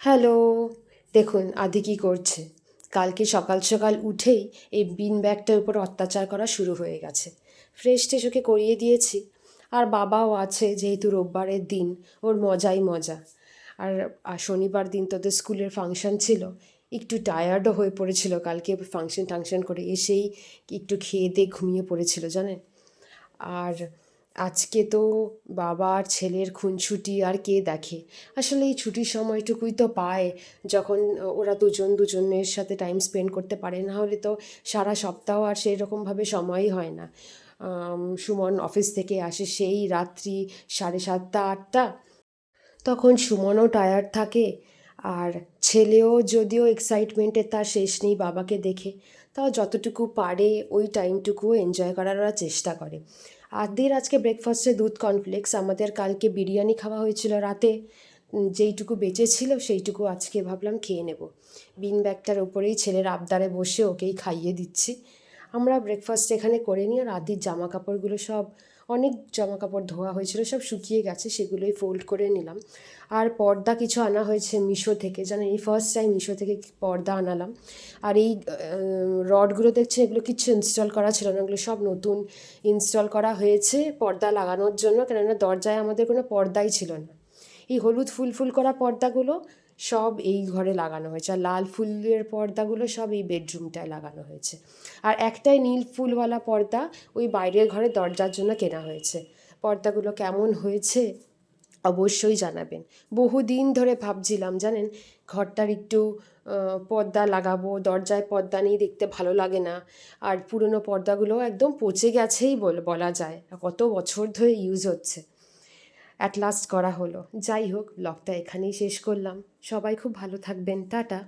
Hello, দেখুন, আদি কী করছে? কালকে সকাল সকাল উঠেই এই বিন ব্যাগটার উপর অত্যাচার করা শুরু হয়ে গেছে। ফ্রেশ ট্রেশ ওকে করিয়ে দিয়েছি। আর বাবাও আছে যেহেতু রোববারের দিন, ওর মজাই মজা। আর শনিবার দিন তোদের স্কুলের ফাংশন ছিল। একটু টায়ার্ডও হয়ে পড়েছিল কালকে ফাংশন টাংশন করে এসেই একটু খেয়ে দিয়ে ঘুমিয়ে পড়েছিল, জানেন? আর আজকে তো বাবা আর ছেলের খুনছুটি আর কে দেখে? আসলে এই ছুটির সময়টুকুই তো পায়। যখন ওরা দুজন দুজনের সাথে টাইম স্পেন্ড করতে পারে, না হলে তো সারা সপ্তাহ আর সেই রকমভাবে সময়ই হয় না। সুমন অফিস থেকে আসে সেই রাত্রি সাড়ে সাতটা, আটটা। তখন সুমনও টায়ার্ড থাকে। আর ছেলেও যদিও এক্সাইটমেন্টে তার শেষ নেই বাবাকে দেখে, তাও যতটুকু পারে ওই টাইমটুকুও এনজয় করার ওরা চেষ্টা করে। আদির আজকে ব্রেকফাস্টে দুধ কর্নফ্লেক্স আমাদের কালকে বিরিয়ানি খাওয়া হয়েছিল রাতে। যেইটুকু বেঁচে ছিল সেইটুকু আজকে ভাবলাম খেয়ে নেব। বিন ব্যাগটার ওপরেই ছেলের আবদারে বসে ওকেই খাইয়ে দিচ্ছি। আমরা ব্রেকফাস্ট এখানে করে নিই আর আদির জামা কাপড়গুলো সব, অনেক জামা কাপড় ধোয়া হয়েছিল, সব শুকিয়ে গেছে, সেগুলোই ফোল্ড করে নিলাম। আর পর্দা কিছু আনা হয়েছে মিশো থেকে, জানেন এই ফার্স্ট টাইম মিশো থেকে পর্দা আনালাম। আর এই রডগুলো দেখছেন, এগুলো কিছু ইনস্টল করা ছিল না, এগুলো সব নতুন ইনস্টল করা হয়েছে পর্দা লাগানোর জন্য, কেননা দরজায় আমাদের কোনো পর্দাই ছিল না। এই হলুদ ফুল ফুল করা পর্দাগুলো সব এই ঘরে লাগানো হয়েছে। আর লাল ফুলের পর্দাগুলো সব এই বেডরুমটায় লাগানো হয়েছে। আর একটাই নীল ফুলওয়ালা পর্দা ওই বাইরের ঘরে দরজার জন্য কেনা হয়েছে। পর্দাগুলো কেমন হয়েছে অবশ্যই জানাবেন। বহুদিন ধরে ভাবছিলাম, জানেন, ঘরটার একটু পর্দা লাগাবো, দরজায় পর্দা নেই, দেখতে ভালো লাগে না। আর পুরনো পর্দাগুলো একদম পচে গেছেই বলা যায়। কত বছর ধরে ইউজ হচ্ছে। অ্যাট লাস্ট করা হলো। যাই হোক ব্লগটা এখানেই শেষ করলাম। সবাই খুব ভালো থাকবেন। টাটা।